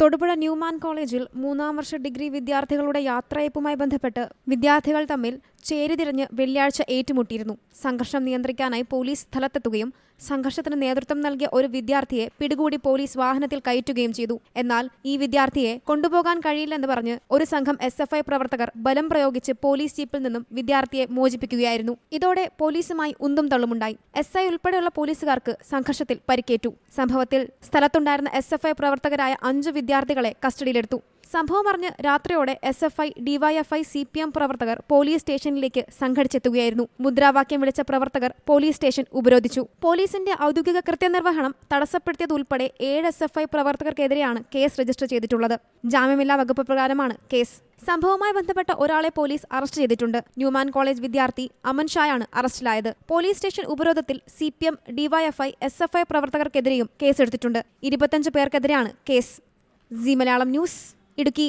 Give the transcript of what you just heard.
Thodupuzha Newman കോളേജിൽ മൂന്നാം വർഷ degree വിദ്യാർത്ഥികളുടെ യാത്രയയപ്പുമായി ബന്ധപ്പെട്ട് വിദ്യാർത്ഥികൾ തമ്മിൽ ചേരിതിരിഞ്ഞ് വെള്ളിയാഴ്ച ഏറ്റുമുട്ടിയിരുന്നു. സംഘർഷം നിയന്ത്രിക്കാനായി പോലീസ് സ്ഥലത്തെത്തുകയും സംഘർഷത്തിന് നേതൃത്വം നൽകിയ ഒരു വിദ്യാർത്ഥിയെ പിടികൂടി പോലീസ് വാഹനത്തിൽ കയറ്റുകയും ചെയ്തു. എന്നാൽ ഈ വിദ്യാർത്ഥിയെ കൊണ്ടുപോകാൻ കഴിയില്ലെന്ന് പറഞ്ഞ് ഒരു സംഘം എസ് എഫ് ഐ പ്രവർത്തകർ ബലം പ്രയോഗിച്ച് പോലീസ് ജീപ്പിൽ നിന്നും വിദ്യാർത്ഥിയെ മോചിപ്പിക്കുകയായിരുന്നു. ഇതോടെ പോലീസുമായി ഉന്തും തള്ളുമുണ്ടായി. എസ് ഐ ഉൾപ്പെടെയുള്ള പോലീസുകാർക്ക് സംഘർഷത്തിൽ പരിക്കേറ്റു. സംഭവത്തിൽ സ്ഥലത്തുണ്ടായിരുന്ന എസ് എഫ് ഐ പ്രവർത്തകരായ അഞ്ചു വിദ്യാർത്ഥികളെ കസ്റ്റഡിയിലെടുത്തു. സംഭവം അറിഞ്ഞ് രാത്രിയോടെ S F I DYFI C P M പ്രവർത്തകർ പോലീസ് സ്റ്റേഷനിലേക്ക് സംഘടിച്ചെത്തുകയായിരുന്നു. മുദ്രാവാക്യം വിളിച്ച പ്രവർത്തകർ പോലീസ് സ്റ്റേഷൻ ഉപരോധിച്ചു. പോലീസിന്റെ ഔദ്യോഗിക കൃത്യനിർവഹണം തടസ്സപ്പെടുത്തിയതുൾപ്പെടെ ഏഴ് എസ് എഫ് ഐ പ്രവർത്തകർക്കെതിരെയാണ് കേസ് രജിസ്റ്റർ ചെയ്തിട്ടുള്ളത്. ജാമ്യമില്ലാ വകുപ്പ് പ്രകാരമാണ് കേസ്. സംഭവവുമായി ബന്ധപ്പെട്ട ഒരാളെ പോലീസ് അറസ്റ്റ് ചെയ്തിട്ടുണ്ട്. ന്യൂമാൻ കോളേജ് വിദ്യാർത്ഥി അമൻ ഷായാണ് അറസ്റ്റിലായത്. Police station ഉപരോധത്തിൽ C P M DYFI S F I പ്രവർത്തകർക്കെതിരെയും കേസെടുത്തിട്ടുണ്ട്. ഇരുപത്തഞ്ച് പേർക്കെതിരെയാണ് കേസ്. സി മലയാളം ന്യൂസ് ഇടുക്കി.